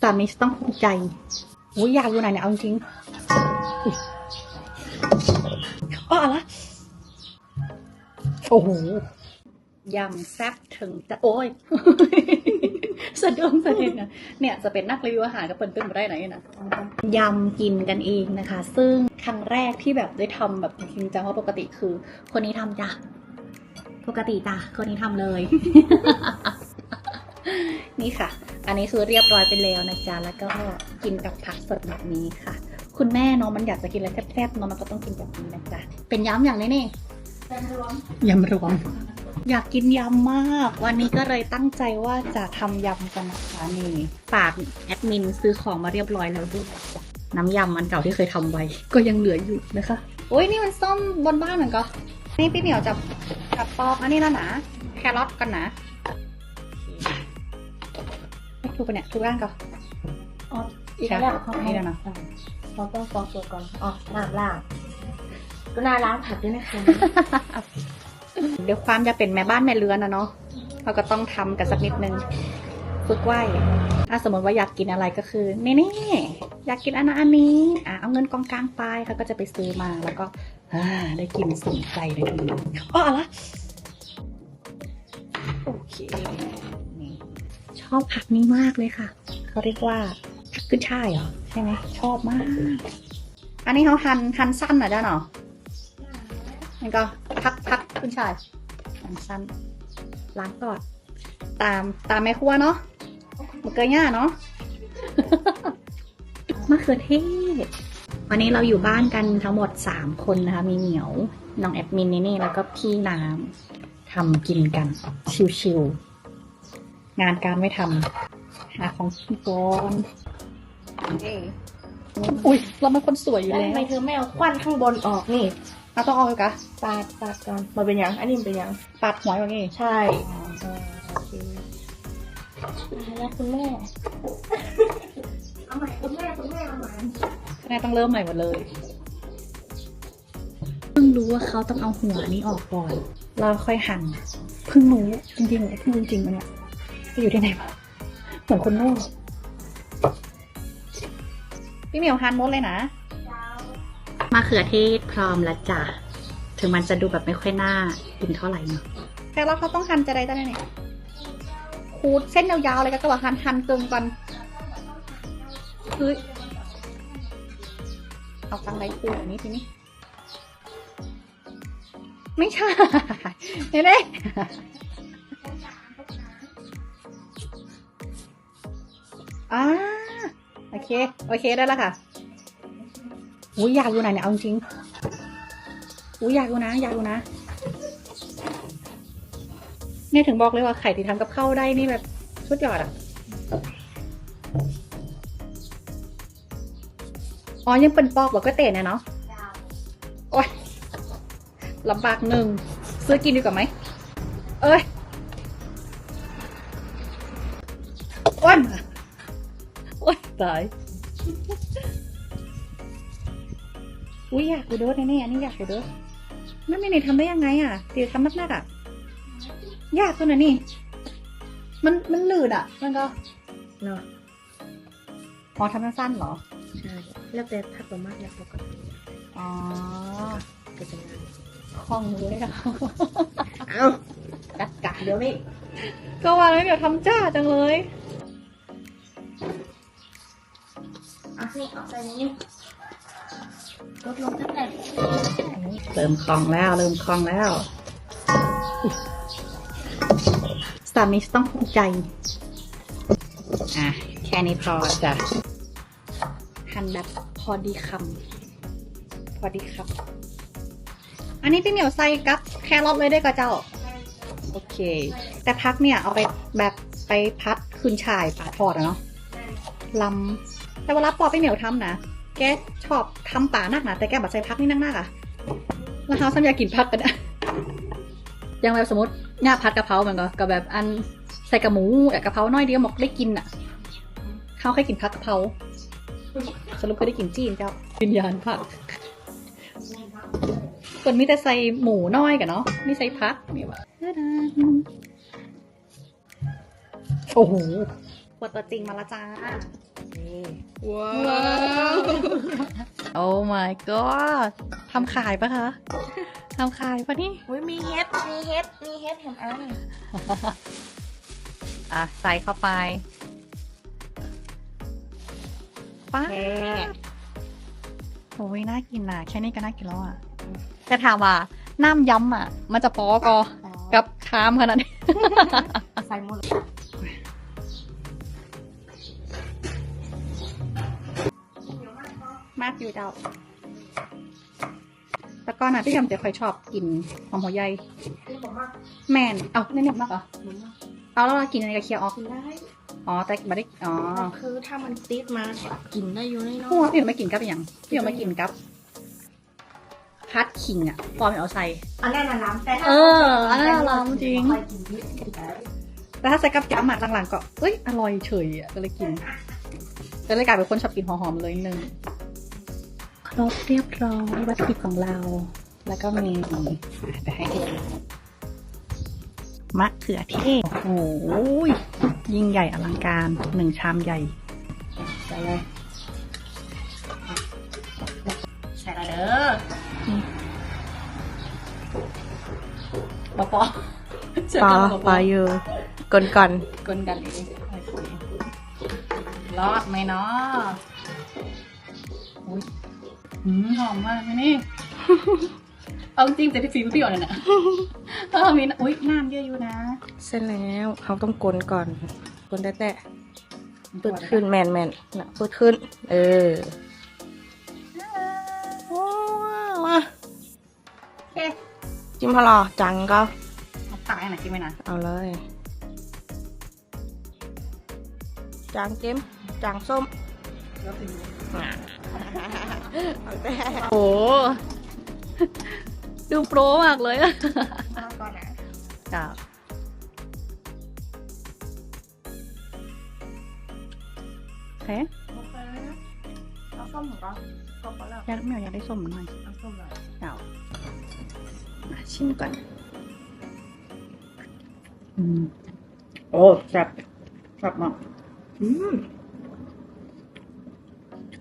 สามีต้องภูมิใจโอ้ยอยากอยู่ไหนเนี่ยเอาจริงอุ๊ยอ้อะไรโอ้โหยำแซ่บถึงจะโอ้ยสะดุ้งสะเด็นนะเนี่ยจะเป็นนักรีวิวอาหารกับเปิ้ลเป็นมาได้ไหนนะยำกินกันเองนะคะ ซึ่งครั้งแรกที่แบบได้ทำแบบจริงจังว่าะปกติคือ คนนี้ทำจ้ะปกติจ้ะคนนี้ทำเลย นี่ค่ะ อันนี้คือเรียบร้อยไปแล้วนะจ๊ะ แล้วก็กินกับผักสดแบบนี้ค่ะ คุณแม่เนาะมันอยากจะกินอะไรแซ่บๆเนาะมันก็ต้องกินแบบนี้นะจ๊ะ เป็นย้ำอย่างนี้นี่ยำรวม อยากกินยำมาก วันนี้ก็เลยตั้งใจว่าจะทำยำกันนะคะนี่ฝากแอดมินซื้อของมาเรียบร้อยแล้วด้วยจ้ะน้ำยำอันเก่าที่เคยทำไว้ ก็ยังเหลืออยู่นะคะโอ้ยนี่มันส้มบนบ้านเหมือนกันนี่พี่เหมียวจะกับปอกอันนี้แล้วนะแครอทกันนะไม่ ถูกปะเนี่ยถูกบ้านก่อนอ๋ออีกใช่แล้วแล้วเขานี่แล้วนะเราต้องฟอกตัวก่อนอ๋อน้ำล้างก็น่าล้างผักด้วยนะคะเดี๋ยวความจะเป็นแม่บ้านแม่เรือนนะเนาะเราก็ต้องทำกันสักนิดนึงฝึกไหวถ้าสมมติว่าอยากกินอะไรก็คือนี่นี่อยากกินอันนั้นอันนี้อะเอาเงินกองกลางไปเขาก็จะไปซื้อมาแล้วก็อ่าได้กินสมใจเลยทีเดียวอ๋ออะไรโอเคนี่ ชอบผักนี้มากเลยค่ะ เขาเรียกว่าผักขึ้นช่ายเหรอ ใช่ไหม ชอบมาก อันนี้เขาหั่นหั่นสั้นหน่อยได้เนาะนี่ก็พักพักคุณชายสั้นๆล้างก่อนตามตามแม่ครัวเนาะมะเขือย่าเนาะมะเขือเทศวันนี้เราอยู่บ้านกันทั้งหมดสามคนนะคะ มีเหมียว น้องแอดมินนี่นี่แล้วก็พี่น้ำทำกินกัน ชิวๆ งานการไม่ทำหาของกินก่อนเอ้ยอุ้ยเราเป็นคนสวยอยู่แล้วแล้วทำไมเธอไม่เอาควันข้างบนออกนี่เราต้องเอาไปกะปาดปาดก่อนมันเป็นยัง อันนี้มันเป็นยังปัดหวยแบบนี้ ใช่โอเคแล้วคุณแม่เอาใหม่คุณแม่คุณแม่เอาใหม่แม่ต้องเริ่มใหม่หมดเลยเพิ่งรู้ว่าเขาต้องเอาหัวนี้ออกก่อน เราค่อยหั่นเพิ่งรู้จริงๆเพิ่งรู้จริงๆวะเนี่ย ไปอยู่ที่ไหนมาเหมือนคนโง่พี่เหมียวหั่นหมดเลยนะมะเขือเทศพร้อมแล้วจ้ะ ถึงมันจะดูแบบไม่ค่อยน่ากินเท่าไหร่เนาะแต่เราเขาต้องหั่นจะได้จะได้เนี่ยขูดเส้นยาวๆเลยก็ก็ว่าหั่นหั่นเกินก่อนคือเอาตังไรคูอันนี้ทีนี้ ไม่ใช่เน่เน่ อ่าโอเค โอเคได้แล้วค่ะอุ้ยอยากอยู่ไหนเนี่ยเอาจริงอุ้ยอยากอยู่นะ อยากอยู่นะเนี่ยถึงบอกเลยว่าไข่ที่ทำกับข้าวได้นี่แบบสุดยอดอะอ๋อยังเป็นปอกบอกก็เตะเนี่ยเนาะโอ้ยลำบากหนึ่งซื้อกินดีกว่าไหม เอ้ยโอ้ยมาโอ้ย ตาย อุ้ยอยากดูเด้อเนี่ยอันนี้อยากดูเด้อนั่นไม่นี่ทำได้ยังไงอะตีทำนักนักๆอะ ยากตัวไหนะนี่ มันมันหนืดอะ มันก็เนาะพอทำสั้นๆเหรอ ใช่ แล้วแต่ผักตัวมากแล้วปกติอ๋อก็จะงานคล่องเลยอะเอากัดกัดเดี๋ยวนี่ก็ว่าแล้วเดี๋ยวทำจ้าจังเลย เอาสิเอาใส่นี้ลดลงตั้งแต่เริ่มคล่องแล้วเริ่มคล่องแล้วสามีต้องภูมิใจ อะ แค่นี้พอจ้ะหั่นแบบพอดีคำพอดีคำอันนี้พี่เหมียวใส่กับแครอทเลยได้ก็เจ้า โอเค แต่พักเนี่ยเอาไปแบบไปพัดคืนฉ่ายป่าทอดอะเนาะลำ แต่เวลาปอพี่เหมียวทำนะ แกชอบทำป่านักนะแต่แกบัดใส่พักนี่นักๆอะแล้วเขาสัญญากินพักกันอะอย่างแบบสมมติเนี่ยพัดกะเพราเหมือนกันกับแบบอันใส่กระหมูกับกะเพราน้อยเดียวหมกได้กินอะเขาเคยกินพักกะเพราสรุปเคยได้กินจีนเจ้าวิญญาณผักคนมีแต่ใส่หมูน้อยกันเนาะไม่ใส่พักนี่วะโอ้โหขวดตัวจริงมาและจ้า ว้าโอ้ my god ทำขายปะคะทำขายปะนี่อุ้ยมีเฮ็ดมีเฮ็ดมีเฮ็ดแถมอันอะ ใส่เข้าไปป้าแค่โอ้ยน่ากินน่ะ แค่นี้ก็น่ากินแล้วอะแต่ถามว่าน้ำย้ำอะ มันจะปอกอกับชามขนาดนี้ใส่หมด มากอยู่เดาแต่ก่อนน่ะพี่ยำจะค่อยชอบกินหอมหัวใหญ่นี่ผมว่าแมนเอาแน่ๆมากเหรอหนูว่าเอาแล้วเรากินอะไรกับเคียวออกกินได้อ๋อแต่ไม่ได้อ๋อคือถ้ามันติดมากินได้อยู่แน่นอพวกพี่เอามากินกับอย่างพี่เอามากินกับพัดขิงอะพอไม่เอาใส่อันนั้นน่ะล้ำแต่ถ้าเอออันนั้นน่ะล้ำจริงค่อยกินนิดกินได้แต่ถ้าใส่กับจ้ำอะหลังๆก็เอ้ยอร่อยเฉยอะก็เลยกินก็เลยกลายเป็นคนชอบกินหอมๆเลยนิดนึง ครบเรียบร้อยวัตถุดิบของเรา แล้วก็มีจะให้ดูมะเขือเทศโอ้โหยิ่งใหญ่อลังการหนึ่งชามใหญ่ใส่เลยใส่ละเด้อปอปอปลาปลาเยอะก่อนก่อนกลกันเองโอเครอดไหมเนาะ อุ้ยหืมหอมมากเลยนี่ เอาจริงแต่ที่สีมันเปรี้ยวเลยนะเออมีนะอุ้ยน้ำเยอะอยู่นะเส้นแล้วเขาต้องกลนก่อนกลนแตะๆปืดขึ้นแมนแมนๆนะปืดขึ้น เออว้าวมาโอเคจิ้มพอรอจังก็เอาตักให้หน่อยกินไหมนะเอาเลย จางเค็มจางส้มเอาแต่ โอ้ดูโปรมากเลยอะก่อนนะจ้าโอเคเอาส้มหรือเปล่าส้มก็แล้วอยากไม่อยากได้ส้มหน่อยเอาส้มเลยเจ้ามาชิมก่อนอืมโอ้แซ่บแซ่บมากอืม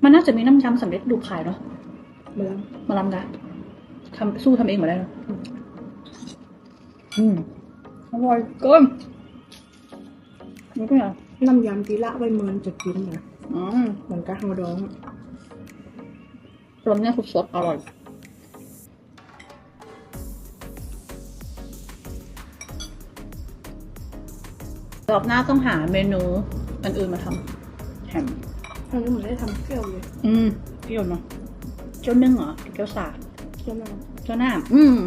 มันน่าจะมีน้ำยำสำเร็จรูปขายเนาะเมืองมาลำกะทำสู้ทำเองหมดได้เนอะอืมอร่อยเกินนี่ก็อย่างน้ำยำทีละไว้เมินจะกินนะอืมเหมือนกับฮาดองรสเนี่ยสุดสดอร่อยรอบหน้าต้องหาเมนูอื่นๆมาทำแฮม ทางนี้เหมือนได้ทำเปรี้ยวเลยอืมเปรี้ยวเนาะเกี๊ยวนึ่งเหรอเกี๊ยวสาเคี้ยวมากเกี๊ยวหน้าอืม